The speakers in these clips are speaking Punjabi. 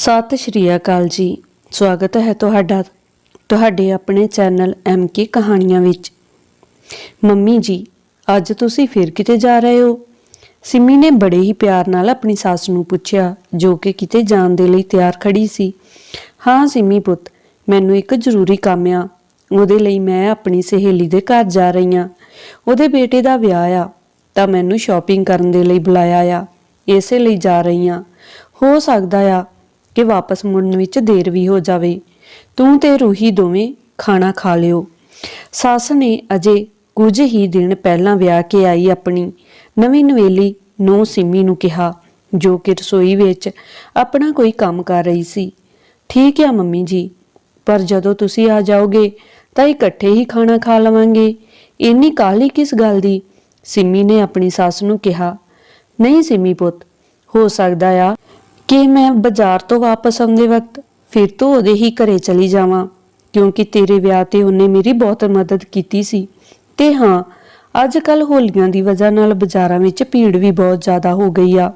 ਸਤਿ ਸ਼੍ਰੀ ਅਕਾਲ ਜੀ। ਸਵਾਗਤ ਹੈ ਤੁਹਾਡਾ, ਤੁਹਾਡੇ ਆਪਣੇ ਚੈਨਲ ਐਮ ਕੇ ਕਹਾਣੀਆਂ ਵਿੱਚ। ਮੰਮੀ ਜੀ, ਅੱਜ ਤੁਸੀਂ ਫਿਰ ਕਿਤੇ ਜਾ ਰਹੇ ਹੋ? ਸਿੰਮੀ ਨੇ ਬੜੇ ਹੀ ਪਿਆਰ ਨਾਲ ਆਪਣੀ ਸੱਸ ਨੂੰ ਪੁੱਛਿਆ, ਜੋ ਕਿ ਕਿਤੇ ਜਾਣ ਦੇ ਲਈ ਤਿਆਰ ਖੜੀ ਸੀ। ਹਾਂ ਸਿੰਮੀ ਪੁੱਤ, ਮੈਨੂੰ ਇੱਕ ਜ਼ਰੂਰੀ ਕੰਮ ਆ। ਉਹਦੇ ਲਈ ਮੈਂ ਆਪਣੀ ਸਹੇਲੀ ਦੇ ਘਰ ਜਾ ਰਹੀ ਹਾਂ। ਉਹਦੇ ਬੇਟੇ ਦਾ ਵਿਆਹ ਆ, ਤਾਂ ਮੈਨੂੰ ਸ਼ਾਪਿੰਗ ਕਰਨ ਦੇ ਲਈ ਬੁਲਾਇਆ ਆ। ਇਸੇ ਲਈ ਜਾ ਰਹੀ ਹਾਂ। ਹੋ ਸਕਦਾ ਆ ਕਿ ਵਾਪਸ ਮੁੜਨ ਵਿੱਚ ਦੇਰ ਵੀ ਹੋ ਜਾਵੇ। ਤੂੰ ਤੇ ਰੂਹੀ ਦੋਵੇਂ ਖਾਣਾ ਖਾ ਲਿਓ। ਸੱਸ ਨੇ ਅਜੇ ਕੁਝ ਹੀ ਦਿਨ ਪਹਿਲਾਂ ਵਿਆਹ ਕੇ ਆਈ ਆਪਣੀ ਨਵੀਂ ਨਵੇਲੀ ਨੂੰ ਸਿੰਮੀ ਨੂੰ ਕਿਹਾ, ਜੋ ਕਿ ਰਸੋਈ ਵਿੱਚ ਆਪਣਾ ਕੋਈ ਕੰਮ ਕਰ ਰਹੀ ਸੀ। ਠੀਕ ਹੈ ਮੰਮੀ ਜੀ, ਪਰ ਜਦੋਂ ਤੁਸੀਂ ਆ ਜਾਓਗੇ ਤਾਂ ਇਕੱਠੇ ਹੀ ਖਾਣਾ ਖਾ ਲਵਾਂਗੇ। ਇੰਨੀ ਕਾਹਲੀ ਕਿਸ ਗੱਲ ਦੀ? ਸਿੰਮੀ ਨੇ ਆਪਣੀ ਸੱਸ ਨੂੰ ਕਿਹਾ। ਨਹੀਂ ਸਿੰਮੀ ਪੁੱਤ, ਹੋ ਸਕਦਾ ਆ ਕਿ ਮੈਂ ਬਾਜ਼ਾਰ ਤੋਂ ਵਾਪਸ ਆਉਂਦੇ ਵਕਤ ਫਿਰ ਤੋਂ ਉਹਦੇ ਹੀ ਘਰੇ ਚਲੀ ਜਾਵਾਂ, ਕਿਉਂਕਿ ਤੇਰੇ ਵਿਆਹ ਤੇ ਉਹਨੇ ਮੇਰੀ ਬਹੁਤ ਮਦਦ ਕੀਤੀ ਸੀ। ਤੇ ਹਾਂ ਅੱਜ ਕੱਲ ਹੋਲੀਆਂ ਦੀ ਵਜ੍ਹਾ ਨਾਲ ਬਾਜ਼ਾਰਾਂ ਵਿੱਚ ਭੀੜ ਵੀ ਬਹੁਤ ਜ਼ਿਆਦਾ ਹੋ ਗਈ ਆ।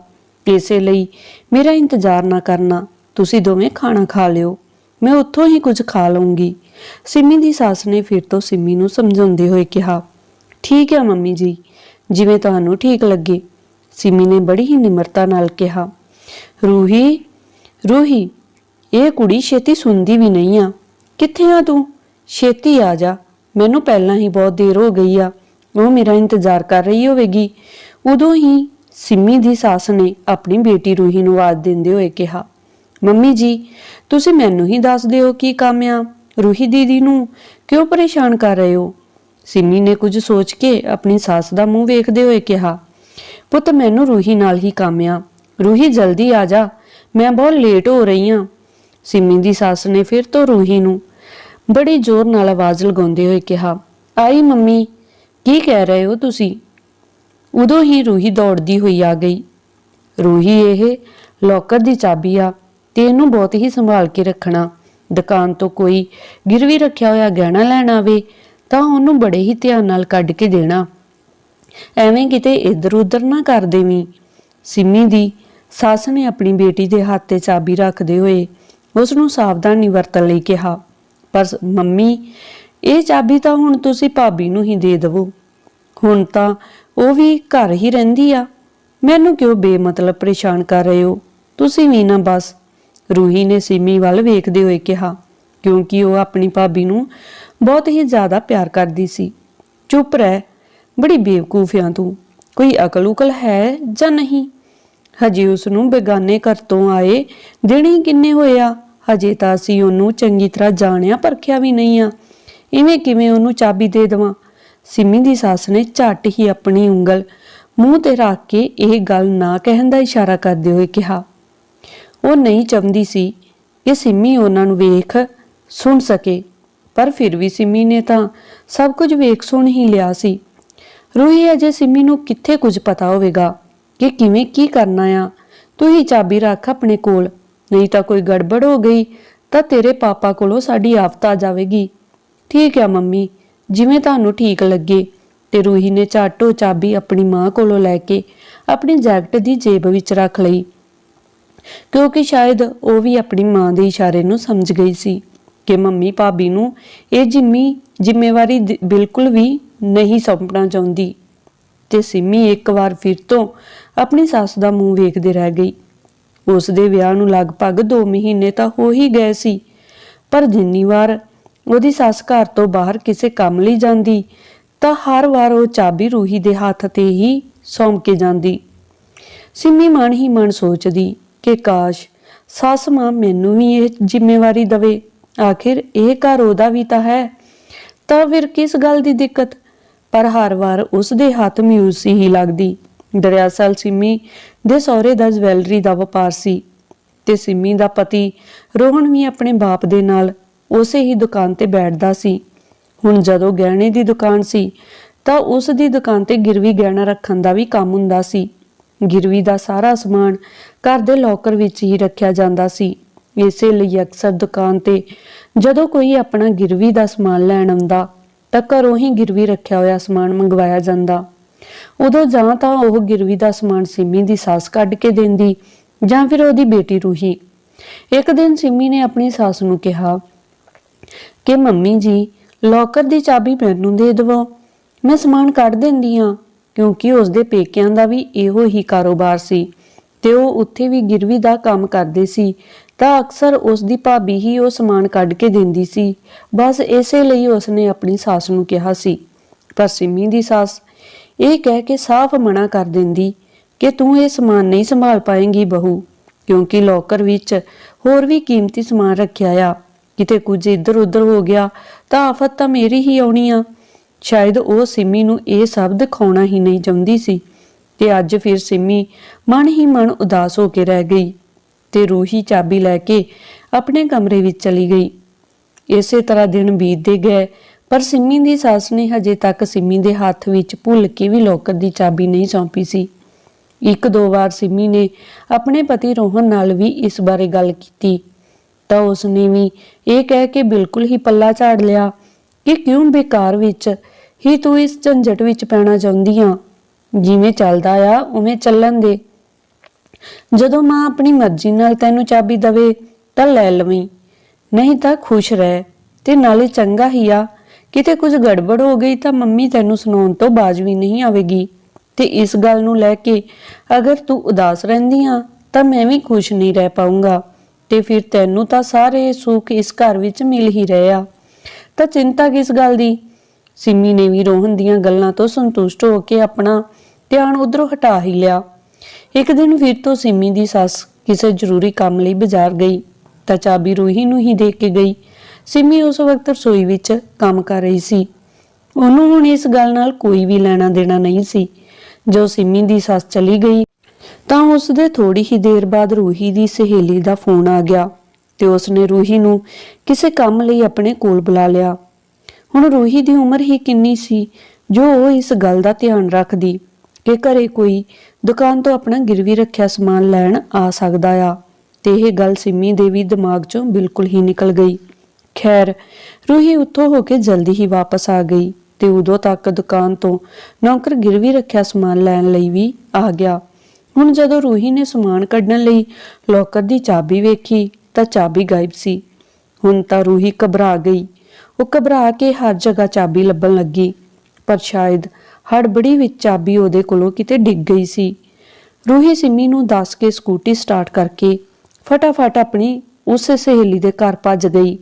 ਇਸੇ ਲਈ ਮੇਰਾ ਇੰਤਜ਼ਾਰ ਨਾ ਕਰਨਾ। ਤੁਸੀਂ ਦੋਵੇਂ ਖਾਣਾ ਖਾ ਲਿਓ। ਮੈਂ ਉੱਥੋਂ ਹੀ ਕੁਝ ਖਾ ਲਵਾਂਗੀ ਸਿੰਮੀ ਦੀ ਸੱਸ ਨੇ ਫਿਰ ਤੋਂ ਸਿੰਮੀ ਨੂੰ ਸਮਝਾਉਂਦੇ ਹੋਏ ਕਿਹਾ, ਠੀਕ ਹੈ ਮੰਮੀ ਜੀ, ਜਿਵੇਂ ਤੁਹਾਨੂੰ ਠੀਕ ਲੱਗੇ। ਸਿੰਮੀ ਨੇ ਬੜੀ ਹੀ ਨਿਮਰਤਾ ਨਾਲ ਕਿਹਾ। ਰੂਹੀ ਰੂਹੀ, ਇਹ ਕੁੜੀ ਛੇਤੀ ਸੁਣਦੀ ਵੀ ਨਹੀਂ ਆ। ਕਿੱਥੇ ਆ ਤੂੰ? ਛੇਤੀ ਆ ਜਾ। ਮੈਨੂੰ ਪਹਿਲਾਂ ਹੀ ਬਹੁਤ ਦੇਰ ਹੋ ਗਈ ਆ। ਉਹ ਮੇਰਾ ਇੰਤਜ਼ਾਰ ਕਰ ਰਹੀ ਹੋਵੇਗੀ। ਉਦੋਂ ਹੀ ਸਿੰਮੀ ਦੀ ਸੱਸ ਨੇ ਆਪਣੀ ਬੇਟੀ ਰੂਹੀ ਨੂੰ ਆਵਾਜ਼ ਦਿੰਦੇ ਹੋਏ ਕਿਹਾ, ਮੰਮੀ ਜੀ, ਤੁਸੀਂ ਮੈਨੂੰ ਹੀ ਦੱਸ ਦਿਓ ਕੀ ਕੰਮ ਆ? ਰੂਹੀ ਦੀਦੀ ਨੂੰ ਕਿਉਂ ਪਰੇਸ਼ਾਨ ਕਰ ਰਹੇ ਹੋ? ਸਿੰਮੀ ਨੇ ਕੁਝ ਸੋਚ ਕੇ ਆਪਣੀ ਸੱਸ ਦਾ ਮੂੰਹ ਵੇਖਦੇ ਹੋਏ ਕਿਹਾ, ਪੁੱਤ, ਮੈਨੂੰ ਰੂਹੀ ਨਾਲ ਹੀ ਕੰਮ ਆ। ਰੂਹੀ ਜਲਦੀ ਆ ਜਾ। ਮੈਂ ਬਹੁਤ ਲੇਟ ਹੋ ਰਹੀ ਹਾਂ ਸਿੰਮੀ ਦੀ ਸੱਸ ਨੇ ਫਿਰ ਤੋਂ ਰੂਹੀ ਨੂੰ ਬੜੀ ਜ਼ੋਰ ਨਾਲ ਆਵਾਜ਼ ਲਗਾਉਂਦੇ ਹੋਏ ਕਿਹਾ, ਆਈ ਮੰਮੀ, ਕੀ ਕਹਿ ਰਹੇ ਹੋ ਤੁਸੀਂ? ਉਦੋਂ ਹੀ ਰੂਹੀ ਦੌੜਦੀ ਹੋਈ ਆ ਗਈ। ਰੂਹੀ ਇਹ ਲੋਕਰ ਦੀ ਚਾਬੀ ਆ ਤੇ ਇਹਨੂੰ ਬਹੁਤ ਹੀ ਸੰਭਾਲ ਕੇ ਰੱਖਣਾ। ਦੁਕਾਨ ਤੋਂ ਕੋਈ ਗਿਰਵੀ ਰੱਖਿਆ ਹੋਇਆ ਗਹਿਣਾ ਲੈਣ ਆਵੇ ਤਾਂ ਉਹਨੂੰ ਬੜੇ ਹੀ ਧਿਆਨ ਨਾਲ ਕੱਢ ਕੇ ਦੇਣਾ। ਐਵੇਂ ਕਿਤੇ ਇੱਧਰ ਉੱਧਰ ਨਾ ਕਰ ਦੇਵੀਂ। ਸਿੰਮੀ ਦੀ ਸੱਸ ਨੇ ਆਪਣੀ ਬੇਟੀ ਦੇ ਹੱਥ ਤੇ ਚਾਬੀ ਰੱਖਦੇ ਹੋਏ ਉਸ ਨੂੰ ਸਾਵਧਾਨੀ ਵਰਤਣ ਲਈ ਕਿਹਾ, ਪਰ ਮੰਮੀ, ਇਹ ਚਾਬੀ ਤਾਂ ਹੁਣ ਤੁਸੀਂ ਭਾਬੀ ਨੂੰ ਹੀ ਦੇ ਦਿਵੋ। ਹੁਣ ਤਾਂ ਉਹ ਵੀ ਘਰ ਹੀ ਰਹਿੰਦੀ ਆ। ਮੈਨੂੰ ਕਿਉਂ ਬੇਮਤਲਬ ਪਰੇਸ਼ਾਨ ਕਰ ਰਹੇ ਹੋ? ਤੁਸੀਂ ਵੀ ਨਾ ਬਸ। ਰੂਹੀ ਨੇ ਸਿੰਮੀ ਵੱਲ ਵੇਖਦੇ ਹੋਏ ਕਿਹਾ, ਕਿਉਂਕਿ ਉਹ ਆਪਣੀ ਭਾਬੀ ਨੂੰ ਬਹੁਤ ਹੀ ਜ਼ਿਆਦਾ ਪਿਆਰ ਕਰਦੀ ਸੀ। ਚੁੱਪ ਰਹਿ, ਬੜੀ ਬੇਵਕੂਫ ਆ ਤੂੰ। ਕੋਈ ਅਕਲ ਉਕਲ ਹੈ ਜਾਂ ਨਹੀਂ? ਹਜੇ ਉਸ ਨੂੰ ਬੇਗਾਨੇ ਘਰ ਤੋਂ ਆਏ ਦਿਨ ਹੀ ਕਿੰਨੇ ਹੋਏ ਆ? ਹਜੇ ਤਾਂ ਅਸੀਂ ਉਹਨੂੰ ਚੰਗੀ ਤਰ੍ਹਾਂ ਜਾਣਿਆ, ਪਰਖਿਆ ਵੀ ਨਹੀਂ ਆ। ਇਵੇਂ ਕਿਵੇਂ ਉਹਨੂੰ ਚਾਬੀ ਦੇ ਦੇਵਾਂ? ਸਿੰਮੀ ਦੀ ਸੱਸ ਨੇ ਝੱਟ ਹੀ ਆਪਣੀ ਉਂਗਲ ਮੂੰਹ ਤੇ ਰੱਖ ਕੇ ਇਹ ਗੱਲ ਨਾ ਕਹਿਣ ਦਾ ਇਸ਼ਾਰਾ ਕਰਦੇ ਹੋਏ ਕਿਹਾ। ਉਹ ਨਹੀਂ ਚਾਹੁੰਦੀ ਸੀ ਕਿ ਸਿੰਮੀ ਉਹਨਾਂ ਨੂੰ ਵੇਖ ਸੁਣ ਸਕੇ, ਪਰ ਫਿਰ ਵੀ ਸਿੰਮੀ ਨੇ ਤਾਂ ਸਭ ਕੁਝ ਵੇਖ ਸੁਣ ਹੀ ਲਿਆ ਸੀ। ਰੂਹੀ, ਅਜੇ ਸਿੰਮੀ ਨੂੰ ਕਿੱਥੇ ਕੁਝ ਪਤਾ ਹੋਵੇਗਾ? ਕਿ ਕਿਵੇਂ ਕੀ ਕਰਨਾ ਆ? ਤੂੰ ਹੀ ਚਾਬੀ ਰੱਖ ਆਪਣੇ ਕੋਲ। ਨਹੀਂ ਤਾਂ ਕੋਈ ਗੜਬੜ ਹੋ ਗਈ, ਤਾਂ ਤੇਰੇ ਪਾਪਾ ਕੋਲੋਂ ਸਾਡੀ ਆਫਤ ਆ ਜਾਵੇਗੀ। ਠੀਕ ਆ ਮੰਮੀ, ਜਿਵੇਂ ਤੁਹਾਨੂੰ ਠੀਕ ਲੱਗੇ। ਤੇ ਰੂਹੀ ਨੇ ਝਾਟੋ ਚਾਬੀ ਆਪਣੀ ਮਾਂ ਕੋਲੋਂ ਲੈ ਕੇ ਆਪਣੀ ਜੈਕਟ ਦੀ ਜੇਬ ਵਿੱਚ ਰੱਖ ਲਈ। ਕਿਉਂਕਿ ਸ਼ਾਇਦ ਉਹ ਵੀ ਆਪਣੀ ਮਾਂ ਦੇ ਇਸ਼ਾਰੇ ਨੂੰ ਸਮਝ ਗਈ ਸੀ ਕਿ ਮੰਮੀ ਭਾਬੀ ਨੂੰ ਇਹ ਜਿੰਮੀ ਜ਼ਿੰਮੇਵਾਰੀ ਬਿਲਕੁਲ ਵੀ ਨਹੀਂ ਸੌਂਪਣਾ ਚਾਹੁੰਦੀ। ਤੇ ਸਿੰਮੀ ਇੱਕ ਵਾਰ ਫਿਰ ਤੋਂ ਆਪਣੀ ਸੱਸ ਦਾ ਮੂੰਹ ਵੇਖਦੇ ਰਹਿ ਗਈ। ਉਸ ਦੇ ਵਿਆਹ ਨੂੰ ਲਗਭਗ 2 ਮਹੀਨੇ ਤਾਂ ਹੋ ਹੀ ਗਏ ਸੀ। ਪਰ ਜਿੰਨੀ ਵਾਰ ਉਹਦੀ ਸੱਸ ਘਰ ਤੋਂ ਬਾਹਰ ਕਿਸੇ ਕੰਮ ਲਈ ਜਾਂਦੀ, ਤਾਂ ਹਰ ਵਾਰ ਉਹ ਚਾਬੀ ਰੂਹੀ ਦੇ ਹੱਥ ਤੇ ਹੀ ਸੌਂਪ ਕੇ ਜਾਂਦੀ। ਸਿੰਮੀ ਮਨ ਹੀ ਮਨ ਸੋਚਦੀ ਕਿ ਕਾਸ਼ ਸੱਸ ਮਾਂ ਮੈਨੂੰ ਵੀ ਇਹ ਜ਼ਿੰਮੇਵਾਰੀ ਦਵੇ। ਆਖਿਰ ਇਹ ਘਰ ਉਹਦਾ ਵੀ ਤਾਂ ਹੈ। ਤਾਂ ਫਿਰ ਕਿਸ ਗੱਲ ਦੀ ਦਿੱਕਤ? ਪਰ ਹਰ ਵਾਰ ਉਸ ਦੇ ਹੱਥ ਮਿਊਜ਼ੀ ਹੀ ਲੱਗਦੀ। ਦਰਅਸਲ ਸਿੰਮੀ ਦੇ ਸਹੁਰੇ ਦਾ ਜਵੈਲਰੀ ਦਾ ਵਪਾਰ ਸੀ ਤੇ ਸਿੰਮੀ ਦਾ ਪਤੀ ਰੋਹਨ ਵੀ ਆਪਣੇ ਬਾਪ ਦੇ ਨਾਲ ਉਸੇ ਹੀ ਦੁਕਾਨ ਤੇ ਬੈਠਦਾ ਸੀ। ਹੁਣ ਜਦੋਂ ਗਹਿਣੇ ਦੀ ਦੁਕਾਨ ਸੀ, ਤਾਂ ਉਸ ਦੀ ਦੁਕਾਨ ਤੇ ਗਿਰਵੀ ਗਹਿਣਾ ਰੱਖਣ ਦਾ ਵੀ ਕੰਮ ਹੁੰਦਾ ਸੀ। ਗਿਰਵੀ ਦਾ ਸਾਰਾ ਸਮਾਨ ਘਰ ਦੇ ਲੋਕਰ ਵਿੱਚ ਹੀ ਰੱਖਿਆ ਜਾਂਦਾ ਸੀ। ਇਸੇ ਲਈ ਅਕਸਰ ਦੁਕਾਨ ਤੇ ਜਦੋਂ ਕੋਈ ਆਪਣਾ ਗਿਰਵੀ ਦਾ ਸਮਾਨ ਲੈਣ ਆਉਂਦਾ, ਤਾਂ ਘਰੋਂ ਹੀ ਗਿਰਵੀ ਰੱਖਿਆ ਹੋਇਆ ਸਮਾਨ ਮੰਗਵਾਇਆ ਜਾਂਦਾ। ਉਦੋਂ ਜਾਂ ਤਾਂ ਉਹ ਗਿਰਵੀ ਦਾ ਸਮਾਨ ਸਿੰਮੀ ਦੀ ਸੱਸ ਕੱਢ ਕੇ ਦਿੰਦੀ ਜਾਂ ਫਿਰ ਉਹਦੀ ਬੇਟੀ ਰੂਹੀ। ਇੱਕ ਦਿਨ ਸਿੰਮੀ ਨੇ ਆਪਣੀ ਸੱਸ ਨੂੰ ਕਿਹਾ ਕਿ, ਮੰਮੀ ਜੀ, ਲੋਕਰ ਦੀ ਚਾਬੀ ਮੈਨੂੰ ਦੇ ਦਿਵੋ। ਮੈਂ ਸਮਾਨ ਕੱਢ ਦਿੰਦੀ ਆ ਕਿਉਂਕਿ ਉਸ ਦੇ ਪੇਕਿਆਂ ਦਾ ਵੀ ਇਹੋ ਹੀ ਕਾਰੋਬਾਰ ਸੀ ਤੇ ਉਹ ਉੱਥੇ ਵੀ ਗਿਰਵੀ ਦਾ ਕੰਮ ਕਰਦੇ ਸੀ। ਤਾਂ ਅਕਸਰ ਉਸ ਦੀ ਭਾਬੀ ਹੀ ਉਹ ਸਮਾਨ ਕੱਢ ਕੇ ਦਿੰਦੀ ਸੀ। ਬਸ ਇਸੇ ਲਈ ਉਸਨੇ ਆਪਣੀ ਸੱਸ ਨੂੰ ਕਿਹਾ ਸੀ। ਪਰ ਸਿੰਮੀ ਦੀ ਸੱਸ ਇਹ ਕਹਿ ਕੇ ਸਾਫ਼ ਮਨਾ ਕਰ ਦਿੰਦੀ ਕਿ ਤੂੰ ਇਹ ਸਮਾਨ ਨਹੀਂ ਸੰਭਾਲ ਪਾਏਂਗੀ ਬਹੂ, ਕਿਉਂਕਿ ਲੋਕਰ ਵਿੱਚ ਹੋਰ ਵੀ ਕੀਮਤੀ ਸਮਾਨ ਰੱਖਿਆ ਆ। ਕਿਤੇ ਕੁਝ ਇੱਧਰ ਉੱਧਰ ਹੋ ਗਿਆ ਤਾਂ ਆਫਤ ਤਾਂ ਮੇਰੀ ਹੀ ਆਉਣੀ ਆ। ਸ਼ਾਇਦ ਉਹ ਸਿੰਮੀ ਨੂੰ ਇਹ ਸਭ ਦਿਖਾਉਣਾ ਹੀ ਨਹੀਂ ਚਾਹੁੰਦੀ ਸੀ। ਤੇ ਅੱਜ ਫਿਰ ਸਿੰਮੀ ਮਨ ਹੀ ਮਨ ਉਦਾਸ ਹੋ ਕੇ ਰਹਿ ਗਈ ਤੇ ਰੂਹੀ ਚਾਬੀ ਲੈ ਕੇ ਆਪਣੇ ਕਮਰੇ ਵਿੱਚ ਚਲੀ ਗਈ। ਇਸੇ ਤਰ੍ਹਾਂ ਦਿਨ ਬੀਤਦੇ ਗਏ ਪਰ ਸਿੰਮੀ ਦੀ ਸੱਸ ਨੇ ਹਜੇ ਤੱਕ ਸਿੰਮੀ ਦੇ ਹੱਥ ਵਿੱਚ ਭੁੱਲ ਕੇ ਵੀ ਲੋਕਰ ਦੀ ਚਾਬੀ ਨਹੀਂ ਸੌਂਪੀ ਸੀ। ਇੱਕ ਦੋ ਵਾਰ ਸਿੰਮੀ ਨੇ ਆਪਣੇ ਪਤੀ ਰੋਹਨ ਨਾਲ ਵੀ ਇਸ ਬਾਰੇ ਗੱਲ ਕੀਤੀ। ਤਾਂ ਉਸਨੇ ਵੀ ਇਹ ਕਹਿ ਕੇ ਬਿਲਕੁਲ ਹੀ ਪੱਲਾ ਝਾੜ ਲਿਆ ਕਿ ਕਿਉਂ ਬੇਕਾਰ ਵਿੱਚ ਹੀ ਤੂੰ ਇਸ ਝੰਜਟ ਵਿੱਚ ਪੈਣਾ ਚਾਹੁੰਦੀ ਆ? ਜਿਵੇਂ ਚੱਲਦਾ ਆ, ਉਵੇਂ ਚੱਲਣ ਦੇ। ਜਦੋਂ ਮਾਂ ਆਪਣੀ ਮਰਜ਼ੀ ਨਾਲ ਤੈਨੂੰ ਚਾਬੀ ਦਵੇ ਤਾਂ ਲੈ ਲਵੀਂ, ਨਹੀਂ ਤਾਂ ਖੁਸ਼ ਰਹਿ ਤੇ ਨਾਲੇ ਚੰਗਾ ਹੀ ਆ। ਕਿਤੇ ਕੁਝ ਗੜਬੜ ਹੋ ਗਈ ਤਾਂ ਮੰਮੀ ਤੈਨੂੰ ਸੁਣਾਉਣ ਤੋਂ ਬਾਜ ਵੀ ਨਹੀਂ ਆਵੇਗੀ। ਤੇ ਇਸ ਗੱਲ ਨੂੰ ਲੈ ਕੇ ਅਗਰ ਤੂੰ ਉਦਾਸ ਰਹਿੰਦੀ ਆ, ਤਾਂ ਮੈਂ ਵੀ ਖੁਸ਼ ਨਹੀਂ ਰਹਿ ਪਾਉਂਗਾ ਤੇ ਫਿਰ ਤੈਨੂੰ ਤਾਂ ਸਾਰੇ ਸੁੱਖ ਇਸ ਘਰ ਵਿੱਚ ਮਿਲ ਹੀ ਰਹੇ ਆ। ਤਾਂ ਚਿੰਤਾ ਕਿਸ ਗੱਲ ਦੀ? ਸਿੰਮੀ ਨੇ ਵੀ ਰੋਹਨ ਦੀਆਂ ਗੱਲਾਂ ਤੋਂ ਸੰਤੁਸ਼ਟ ਹੋ ਕੇ ਆਪਣਾ ਧਿਆਨ ਉਧਰੋਂ ਹਟਾ ਹੀ ਲਿਆ। ਇੱਕ ਦਿਨ ਫਿਰ ਤੋਂ ਸਿੰਮੀ ਦੀ ਸੱਸ ਕਿਸੇ ਜ਼ਰੂਰੀ ਕੰਮ ਲਈ ਬਾਜ਼ਾਰ ਗਈ, ਤਾਂ ਚਾਬੀ ਰੂਹੀ ਨੂੰ ਹੀ ਦੇ ਕੇ ਗਈ। ਸਿੰਮੀ ਉਸ ਵਕਤ ਰਸੋਈ ਵਿੱਚ ਕੰਮ ਕਰ ਰਹੀ ਸੀ। ਉਹਨੂੰ ਹੁਣ ਇਸ ਗੱਲ ਨਾਲ ਕੋਈ ਵੀ ਲੈਣਾ ਦੇਣਾ ਨਹੀਂ ਸੀ। ਜੋ ਸਿੰਮੀ ਦੀ ਸੱਸ ਚਲੀ ਗਈ, ਤਾਂ ਉਸ ਦੇ ਥੋੜੀ ਹੀ ਦੇਰ ਬਾਅਦ ਰੂਹੀ ਦੀ ਸਹੇਲੀ ਦਾ ਫੋਨ ਆ ਗਿਆ ਤੇ ਉਸਨੇ ਰੂਹੀ ਨੂੰ ਕਿਸੇ ਕੰਮ ਲਈ ਆਪਣੇ ਕੋਲ ਬੁਲਾ ਲਿਆ। ਹੁਣ ਰੂਹੀ ਦੀ ਉਮਰ ਹੀ ਕਿੰਨੀ ਸੀ, ਜੋ ਉਹ ਇਸ ਗੱਲ ਦਾ ਧਿਆਨ ਰੱਖਦੀ ਕਿ ਘਰੇ ਕੋਈ ਦੁਕਾਨ ਤੋਂ ਆਪਣਾ ਗਿਰਵੀ ਰੱਖਿਆ ਸਮਾਨ ਲੈਣ ਆ ਸਕਦਾ ਆ। ਤੇ ਇਹ ਗੱਲ ਸਿੰਮੀ ਦੇ ਵੀ ਦਿਮਾਗ 'ਚੋਂ ਬਿਲਕੁਲ ਹੀ ਨਿਕਲ ਗਈ। ਖੈਰ, ਰੂਹੀ ਉੱਥੋਂ ਹੋ ਕੇ ਜਲਦੀ ਹੀ ਵਾਪਸ ਆ ਗਈ ਤੇ ਉਦੋਂ ਤੱਕ ਦੁਕਾਨ ਤੋਂ ਨੌਕਰ ਗਿਰਵੀ ਰੱਖਿਆ ਸਮਾਨ ਲੈਣ ਲਈ ਵੀ ਆ ਗਿਆ। ਹੁਣ ਜਦੋਂ ਰੂਹੀ ਨੇ ਸਮਾਨ ਕੱਢਣ ਲਈ ਲੋਕਰ ਦੀ ਚਾਬੀ ਵੇਖੀ ਤਾਂ ਚਾਬੀ ਗਾਇਬ ਸੀ। ਹੁਣ ਤਾਂ ਰੂਹੀ ਘਬਰਾ ਗਈ। ਉਹ ਘਬਰਾ ਕੇ ਹਰ ਜਗ੍ਹਾ ਚਾਬੀ ਲੱਭਣ ਲੱਗੀ, ਪਰ ਸ਼ਾਇਦ ਹੜਬੜੀ ਵਿੱਚ ਚਾਬੀ ਉਹਦੇ ਕੋਲੋਂ ਕਿਤੇ ਡਿੱਗ ਗਈ ਸੀ। ਰੂਹੀ ਸਿੰਮੀ ਨੂੰ ਦੱਸ ਕੇ ਸਕੂਟੀ ਸਟਾਰਟ ਕਰਕੇ ਫਟਾਫਟ ਆਪਣੀ ਉਸ ਸਹੇਲੀ ਦੇ ਘਰ ਭੱਜ ਗਈ।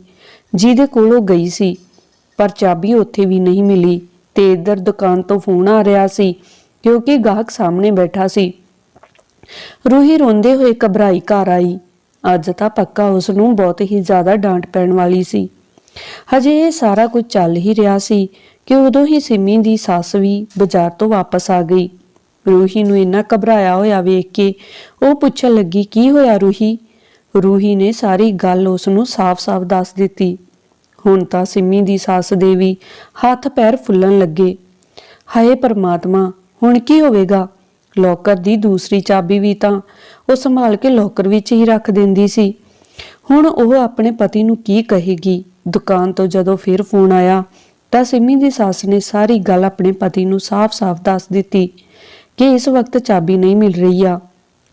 ਜਿਹਦੇ ਕੋਲ ਉਹ ਗਈ ਸੀ, ਪਰ ਚਾਬੀ ਉੱਥੇ ਵੀ ਨਹੀਂ ਮਿਲੀ ਤੇ ਇੱਧਰ ਦੁਕਾਨ ਤੋਂ ਫੋਨ ਆ ਰਿਹਾ ਸੀ, ਕਿਉਂਕਿ ਗਾਹਕ ਸਾਹਮਣੇ ਬੈਠਾ ਸੀ। ਰੂਹੀ ਰੋਂਦੇ ਹੋਏ ਘਬਰਾਈ ਘਰ ਆਈ। ਅੱਜ ਤਾਂ ਪੱਕਾ ਉਸ ਨੂੰ ਬਹੁਤ ਹੀ ਜ਼ਿਆਦਾ ਡਾਂਟ ਪੈਣ ਵਾਲੀ ਸੀ। ਹਜੇ ਇਹ ਸਾਰਾ ਕੁਝ ਚੱਲ ਹੀ ਰਿਹਾ ਸੀ ਕਿ ਉਦੋਂ ਹੀ ਸਿੰਮੀ ਦੀ ਸੱਸ ਵੀ ਬਾਜ਼ਾਰ ਤੋਂ ਵਾਪਸ ਆ ਗਈ। ਰੂਹੀ ਨੂੰ ਇੰਨਾ ਘਬਰਾਇਆ ਹੋਇਆ ਵੇਖ ਕੇ ਉਹ ਪੁੱਛਣ ਲੱਗੀ, ਕੀ ਹੋਇਆ ਰੂਹੀ? ਰੂਹੀ ਨੇ ਸਾਰੀ ਗੱਲ ਉਸ ਨੂੰ ਸਾਫ਼-ਸਾਫ਼ ਦੱਸ ਦਿੱਤੀ। ਹੁਣ ਤਾਂ ਸਿੰਮੀ ਦੀ ਸੱਸ ਦੇ ਵੀ ਹੱਥ ਪੈਰ ਫੁੱਲਣ ਲੱਗੇ। ਹਾਏ ਪਰਮਾਤਮਾ, ਹੁਣ ਕੀ ਹੋਵੇਗਾ? ਲੋਕਰ ਦੀ ਦੂਸਰੀ ਚਾਬੀ ਵੀ ਤਾਂ ਉਹ ਸੰਭਾਲ ਕੇ ਲੋਕਰ ਵਿੱਚ ਹੀ ਰੱਖ ਦਿੰਦੀ ਸੀ। ਹੁਣ ਉਹ ਆਪਣੇ ਪਤੀ ਨੂੰ ਕੀ ਕਹੇਗੀ? ਦੁਕਾਨ ਤੋਂ ਜਦੋਂ ਫਿਰ ਫੋਨ ਆਇਆ, ਤਾਂ ਸਿੰਮੀ ਦੀ ਸੱਸ ਨੇ ਸਾਰੀ ਗੱਲ ਆਪਣੇ ਪਤੀ ਨੂੰ ਸਾਫ਼-ਸਾਫ਼ ਦੱਸ ਦਿੱਤੀ ਕਿ ਇਸ ਵਕਤ ਚਾਬੀ ਨਹੀਂ ਮਿਲ ਰਹੀ ਆ।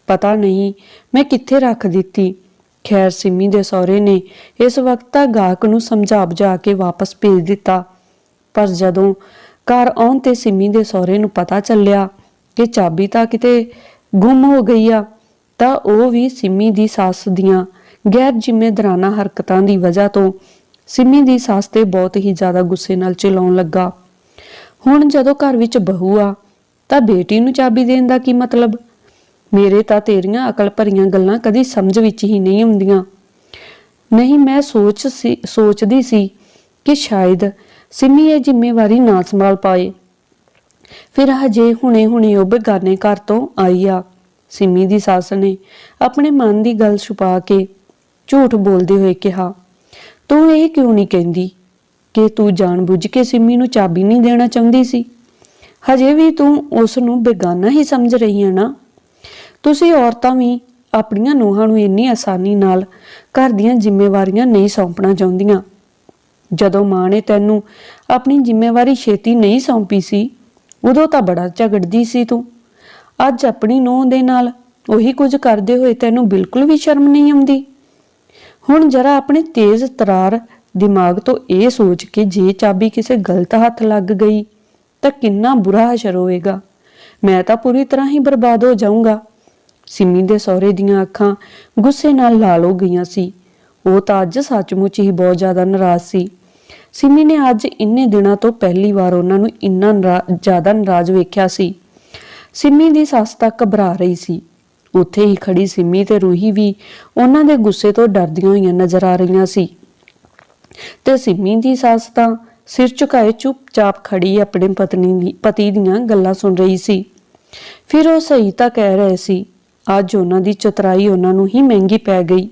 ਪਤਾ ਨਹੀਂ ਮੈਂ ਕਿੱਥੇ ਰੱਖ ਦਿੱਤੀ। ਖੈਰ ਸਿੰਮੀ ਦੇ ਸਹੁਰੇ ਨੇ ਇਸ ਵਕਤ ਤਾਂ ਗਾਹਕ ਨੂੰ ਸਮਝਾ ਬੁਝਾ ਕੇ ਵਾਪਸ ਭੇਜ ਦਿੱਤਾ। ਪਰ ਜਦੋਂ ਘਰ ਆਉਣ ਤੇ ਸਿੰਮੀ ਦੇ ਸਹੁਰੇ ਨੂੰ ਪਤਾ ਚੱਲਿਆ ਕਿ ਚਾਬੀ ਤਾਂ ਕਿਤੇ ਗੁੰਮ ਹੋ ਗਈ ਆ, ਤਾਂ ਉਹ ਵੀ ਸਿੰਮੀ ਦੀ ਸੱਸ ਦੀਆਂ ਗੈਰ ਜ਼ਿੰਮੇਦਾਰਾਨਾ ਹਰਕਤਾਂ ਦੀ ਵਜ੍ਹਾ ਤੋਂ ਸਿੰਮੀ ਦੀ ਸੱਸ ਤੇ ਬਹੁਤ ਹੀ ਜ਼ਿਆਦਾ ਗੁੱਸੇ ਨਾਲ ਚਿਲਾਉਣ ਲੱਗਾ। ਹੁਣ ਜਦੋਂ ਘਰ ਵਿੱਚ ਬਹੂ ਆ, ਤਾਂ ਬੇਟੀ ਨੂੰ ਚਾਬੀ ਦੇਣ ਦਾ ਕੀ ਮਤਲਬ? ਮੇਰੇ ਤਾਂ ਤੇਰੀਆਂ ਅਕਲ ਭਰੀਆਂ ਗੱਲਾਂ ਕਦੀ ਸਮਝ ਵਿੱਚ ਹੀ ਨਹੀਂ ਆਉਂਦੀਆਂ। ਨਹੀਂ, ਮੈਂ ਸੋਚ ਸੀ, ਸੋਚਦੀ ਸੀ ਕਿ ਸ਼ਾਇਦ ਸਿੰਮੀ ਇਹ ਜ਼ਿੰਮੇਵਾਰੀ ਨਾ ਸੰਭਾਲ ਪਾਏ। ਫਿਰ ਹਜੇ ਹੁਣੇ-ਹੁਣੇ ਉਹ ਬੇਗਾਨੇ ਘਰ ਤੋਂ ਆਈ ਆ। ਸਿੰਮੀ ਦੀ ਸੱਸ ਨੇ ਆਪਣੇ ਮਨ ਦੀ ਗੱਲ ਛੁਪਾ ਕੇ ਝੂਠ ਬੋਲਦੇ ਹੋਏ ਕਿਹਾ, ਤੂੰ ਇਹ ਕਿਉਂ ਨਹੀਂ ਕਹਿੰਦੀ? ਕਿ ਤੂੰ ਜਾਣਬੁੱਝ ਕੇ ਸਿੰਮੀ ਨੂੰ ਚਾਬੀ ਨਹੀਂ ਦੇਣਾ ਚਾਹੁੰਦੀ ਸੀ? ਹਜੇ ਵੀ ਤੂੰ ਉਸ ਨੂੰ ਬੇਗਾਨਾ ਹੀ ਸਮਝ ਰਹੀ ਹੈ ਨਾ? ਤੁਸੀਂ ਔਰਤਾਂ ਵੀ ਆਪਣੀਆਂ ਨੂੰਹਾਂ ਨੂੰ ਇੰਨੀ ਆਸਾਨੀ ਨਾਲ ਘਰ ਦੀਆਂ ਜ਼ਿੰਮੇਵਾਰੀਆਂ ਨਹੀਂ ਸੌਂਪਣਾ ਚਾਹੁੰਦੀਆਂ। ਜਦੋਂ ਮਾਂ ਨੇ ਤੈਨੂੰ ਆਪਣੀ ਜ਼ਿੰਮੇਵਾਰੀ ਛੇਤੀ ਨਹੀਂ ਸੌਂਪੀ ਸੀ, ਉਦੋਂ ਤਾਂ ਬੜਾ ਝਗੜਦੀ ਸੀ ਤੂੰ। ਅੱਜ ਆਪਣੀ ਨੂੰਹ ਦੇ ਨਾਲ ਉਹੀ ਕੁਝ ਕਰਦੇ ਹੋਏ ਤੈਨੂੰ ਬਿਲਕੁਲ ਵੀ ਸ਼ਰਮ ਨਹੀਂ ਆਉਂਦੀ? ਹੁਣ ਜਰਾ ਆਪਣੇ ਤੇਜ਼ ਤਰਾਰ ਦਿਮਾਗ ਤੋਂ ਇਹ ਸੋਚ ਕੇ ਜੇ ਚਾਬੀ ਕਿਸੇ ਗਲਤ ਹੱਥ ਲੱਗ ਗਈ, ਤਾਂ ਕਿੰਨਾ ਬੁਰਾ ਹਸ਼ਰ ਹੋਵੇਗਾ ਮੈਂ ਤਾਂ ਪੂਰੀ ਤਰ੍ਹਾਂ ਹੀ ਬਰਬਾਦ ਹੋ ਜਾਊਂਗਾ। ਸਿੰਮੀ ਦੇ ਸਹੁਰੇ ਦੀਆਂ ਅੱਖਾਂ ਗੁੱਸੇ ਨਾਲ ਲਾਲ ਹੋ ਗਈਆਂ ਸੀ। ਉਹ ਤਾਂ ਅੱਜ ਸੱਚਮੁੱਚ ਹੀ ਬਹੁਤ ਜ਼ਿਆਦਾ ਨਾਰਾਜ਼ ਸੀ। ਸਿੰਮੀ ਨੇ ਅੱਜ ਇੰਨੇ ਦਿਨਾਂ ਤੋਂ ਪਹਿਲੀ ਵਾਰ ਉਹਨਾਂ ਨੂੰ ਇੰਨਾ ਜ਼ਿਆਦਾ ਨਾਰਾਜ਼ ਵੇਖਿਆ ਸੀ। ਸਿੰਮੀ ਦੀ ਸੱਸ ਤਾਂ ਘਬਰਾ ਰਹੀ ਸੀ। ਉੱਥੇ ਹੀ ਖੜੀ ਸਿੰਮੀ ਤੇ ਰੂਹੀ ਵੀ ਉਹਨਾਂ ਦੇ ਗੁੱਸੇ ਤੋਂ ਡਰਦੀਆਂ ਹੋਈਆਂ ਨਜ਼ਰ ਆ ਰਹੀਆਂ ਸੀ। ਤੇ ਸਿੰਮੀ ਦੀ ਸੱਸ ਤਾਂ ਸਿਰ ਝੁਕਾਏ ਚੁੱਪਚਾਪ ਖੜੀ ਆਪਣੇ ਪਤਨੀ ਦੀ, ਪਤੀ ਦੀਆਂ ਗੱਲਾਂ ਸੁਣ ਰਹੀ ਸੀ। ਫਿਰ ਉਹ ਸਹੀ ਤਾਂ ਕਹਿ ਰਹੇ ਸੀ ਅੱਜ ਉਹਨਾਂ ਦੀ ਚਤਰਾਈ ਉਹਨਾਂ ਨੂੰ ਹੀ ਮਹਿੰਗੀ ਪੈ ਗਈ।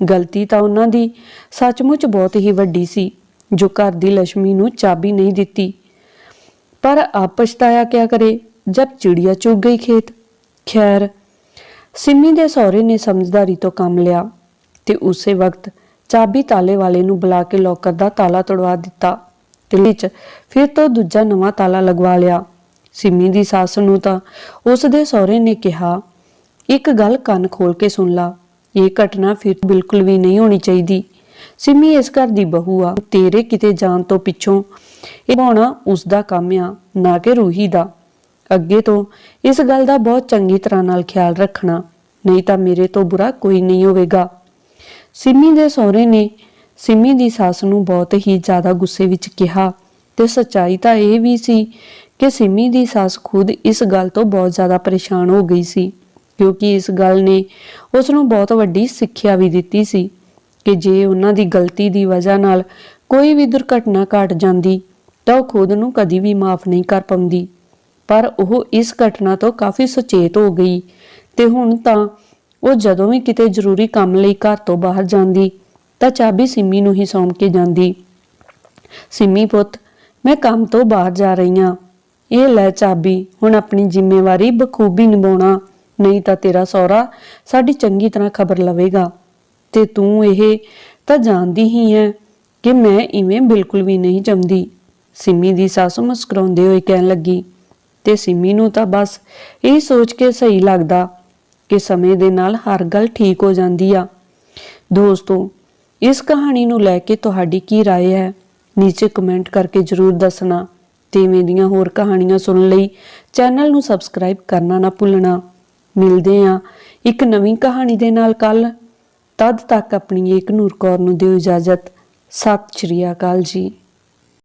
ਗਲਤੀ ਤਾਂ ਉਹਨਾਂ ਦੀ ਸੱਚਮੁੱਚ ਬਹੁਤ ਹੀ ਵੱਡੀ ਸੀ, ਜੋ ਘਰ ਦੀ ਲక్ష్ਮੀ ਨੂੰ ਚਾਬੀ ਨਹੀਂ ਦਿੱਤੀ। ਪਰ ਆਪ ਪਛਤਾਇਆ ਕਿਆ ਕਰੇ, ਜਦ ਚਿੜੀਆ ਚੁੱਗ ਗਈ ਖੇਤ। ਖੈਰ, ਸਿੰਮੀ ਦੇ ਸਹੁਰੇ ਨੇ ਸਮਝਦਾਰੀ ਤੋਂ ਕੰਮ ਲਿਆ ਤੇ ਉਸੇ ਵਕਤ ਚਾਬੀ ਤਾਲੇ ਵਾਲੇ ਨੂੰ ਬੁਲਾ ਕੇ ਲੋਕਰ ਦਾ ਤਾਲਾ ਤੜਵਾ ਦਿੱਤਾ ਤੇ ਵਿੱਚ ਫਿਰ ਤੋਂ ਦੂਜਾ ਨਵਾਂ ਤਾਲਾ ਲਗਵਾ ਲਿਆ। ਸਿੰਮੀ ਦੀ ਸੱਸ ਨੂੰ ਤਾਂ ਉਸ ਦੇ ਸਹੁਰੇ ਨੇ ਕਿਹਾ ਇੱਕ ਗੱਲ ਕੰਨ ਖੋਲ ਕੇ ਸੁਣ ਲਾ, ਇਹ ਘਟਨਾ ਫਿਰ ਬਿਲਕੁਲ ਵੀ ਨਹੀਂ ਹੋਣੀ ਚਾਹੀਦੀ। ਸਿੰਮੀ ਇਸ ਘਰ ਦੀ ਬਹੂ ਆ, ਤੇਰੇ ਕਿਤੇ ਜਾਣ ਤੋਂ ਪਿੱਛੋਂ ਇਹ ਹੋਣਾ ਉਸ ਦਾ ਕੰਮ ਆ, ਨਾ ਕਿ ਰੂਹੀ ਦਾ। ਅੱਗੇ ਤੋਂ ਇਸ ਗੱਲ ਦਾ ਬਹੁਤ ਚੰਗੀ ਤਰ੍ਹਾਂ ਨਾਲ ਖਿਆਲ ਰੱਖਣਾ, ਨਹੀਂ ਤਾਂ ਮੇਰੇ ਤੋਂ ਬੁਰਾ ਕੋਈ ਨਹੀਂ ਹੋਵੇਗਾ। ਸਿੰਮੀ ਦੇ ਸਹੁਰੇ ਨੇ ਸਿੰਮੀ ਦੀ ਸੱਸ ਨੂੰ ਬਹੁਤ ਹੀ ਜ਼ਿਆਦਾ ਗੁੱਸੇ ਵਿੱਚ ਕਿਹਾ ਤੇ ਸੱਚਾਈ ਤਾਂ ਇਹ ਵੀ ਸੀ ਕਿ ਸਿੰਮੀ ਦੀ ਸੱਸ ਖੁਦ ਇਸ ਗੱਲ ਤੋਂ ਬਹੁਤ ਜ਼ਿਆਦਾ ਪਰੇਸ਼ਾਨ ਹੋ ਗਈ ਸੀ। ਕਿਉਂਕਿ ਇਸ ਗੱਲ ਨੇ ਉਸ ਨੂੰ ਬਹੁਤ ਵੱਡੀ ਸਿੱਖਿਆ ਵੀ ਦਿੱਤੀ ਸੀ ਕਿ ਜੇ ਉਹਨਾਂ ਦੀ ਗਲਤੀ ਦੀ ਵਜ੍ਹਾ ਨਾਲ ਕੋਈ ਵੀ ਦੁਰਘਟਨਾ ਘਟ ਜਾਂਦੀ ਤਾਂ ਉਹ ਖੁਦ ਨੂੰ ਕਦੀ ਵੀ ਮਾਫ ਨਹੀਂ ਕਰ ਪਾਉਂਦੀ। ਪਰ ਉਹ ਇਸ ਘਟਨਾ ਤੋਂ ਕਾਫੀ ਸੁਚੇਤ ਹੋ ਗਈ ਤੇ ਹੁਣ ਤਾਂ ਉਹ ਜਦੋਂ ਵੀ ਕਿਤੇ ਜ਼ਰੂਰੀ ਕੰਮ ਲਈ ਘਰ ਤੋਂ ਬਾਹਰ ਜਾਂਦੀ ਤਾਂ ਚਾਬੀ ਸਿੰਮੀ ਨੂੰ ਹੀ ਸੌਂਪ ਕੇ ਜਾਂਦੀ। ਸਿੰਮੀ ਪੁੱਤ, ਮੈਂ ਕੰਮ ਤੋਂ ਬਾਹਰ ਜਾ ਰਹੀ ਹਾਂ। ਇਹ ਲੈ ਚਾਬੀ, ਹੁਣ ਆਪਣੀ ਜ਼ਿੰਮੇਵਾਰੀ ਬਖੂਬੀ ਨਿਭਾਉਣਾ। ਨਹੀਂ ਤਾਂ ਤੇਰਾ ਸਹੁਰਾ ਸਾਡੀ ਚੰਗੀ ਤਰ੍ਹਾਂ ਖਬਰ ਲਵੇਗਾ ਤੇ ਤੂੰ ਇਹ ਤਾਂ ਜਾਣਦੀ ਹੀ ਹੈ ਕਿ ਮੈਂ ਇਵੇਂ ਬਿਲਕੁਲ ਵੀ ਨਹੀਂ ਚਾਹੁੰਦੀ ਸਿੰਮੀ ਦੀ ਸੱਸ ਮੁਸਕਰਾਉਂਦੇ ਹੋਏ ਕਹਿਣ ਲੱਗੀ ਤੇ ਸਿੰਮੀ ਨੂੰ ਤਾਂ ਬਸ ਇਹ ਸੋਚ ਕੇ ਸਹੀ ਲੱਗਦਾ ਕਿ ਸਮੇਂ ਦੇ ਨਾਲ ਹਰ ਗੱਲ ਠੀਕ ਹੋ ਜਾਂਦੀ ਆ ਦੋਸਤੋ ਇਸ ਕਹਾਣੀ ਨੂੰ ਲੈ ਕੇ ਤੁਹਾਡੀ ਕੀ رائے ਹੈ ਨੀਚੇ ਕਮੈਂਟ ਕਰਕੇ ਜਰੂਰ ਦੱਸਣਾ ਤੇ ਇਵੇਂ ਦੀਆਂ ਹੋਰ ਕਹਾਣੀਆਂ ਸੁਣਨ ਲਈ ਚੈਨਲ ਨੂੰ ਸਬਸਕ੍ਰਾਈਬ ਕਰਨਾ ਨਾ ਭੁੱਲਣਾ ਮਿਲਦੇ ਹਾਂ ਇੱਕ ਨਵੀਂ ਕਹਾਣੀ ਦੇ ਨਾਲ ਕੱਲ ਤਦ ਤੱਕ ਆਪਣੀ ਏਕ ਨੂਰ ਕੌਰ ਨੂੰ ਦਿਓ ਇਜਾਜ਼ਤ। ਸਤਿ ਸ਼੍ਰੀ ਅਕਾਲ ਜੀ।